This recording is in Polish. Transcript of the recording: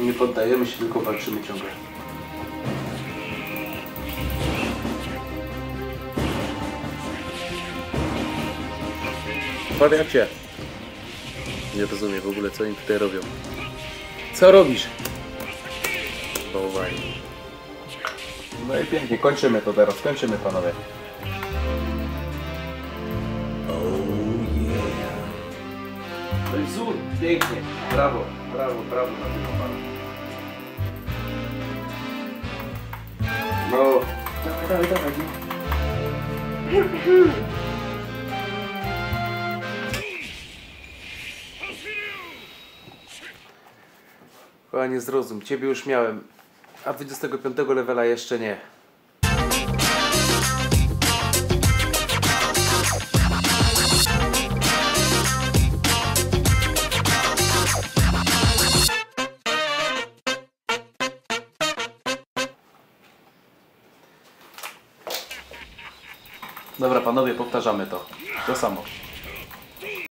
Nie poddajemy się, tylko walczymy ciągle. Wariacie. Nie rozumiem w ogóle co oni tutaj robią. Co robisz? Bałwani. No i pięknie, kończymy to teraz, kończymy panowie. To jest wzór, pięknie, brawo, brawo, brawo na tego pana. Dawaj, dawaj. Panie zrozum, ciebie już miałem, a 25 levela jeszcze nie. Dobra, panowie, powtarzamy to. To samo.